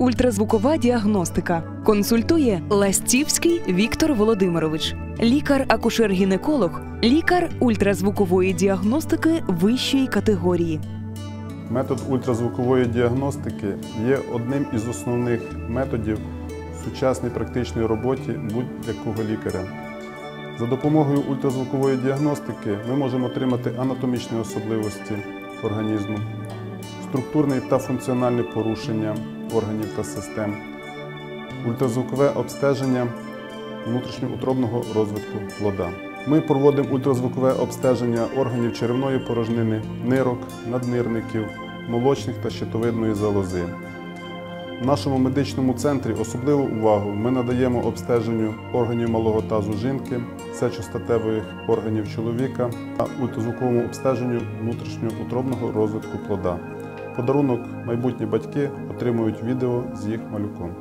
ультразвукова діагностика. Консультує Ластівський Віктор Володимирович, лікар-акушер-гінеколог, лікар ультразвукової діагностики вищої категорії. Метод ультразвукової діагностики є одним із основних методів сучасній практичній роботі будь-якого лікаря. За допомогою ультразвукової діагностики ми можемо отримати анатомічні особливості організму, структурні та функціональні порушення органів та систем, ультразвукове обстеження внутрішньоутробного розвитку плода. Ми проводимо ультразвукове обстеження органів черевної порожнини, нирок, наднирників, молочних та щитовидної залози. В нашому медичному центрі особливу увагу ми надаємо обстеженню органів малого тазу жінки, сечостатевих органів чоловіка та ультразвуковому обстеженню внутрішньоутробного розвитку плода. Подарунок майбутні батьки отримують відео з їх малюком.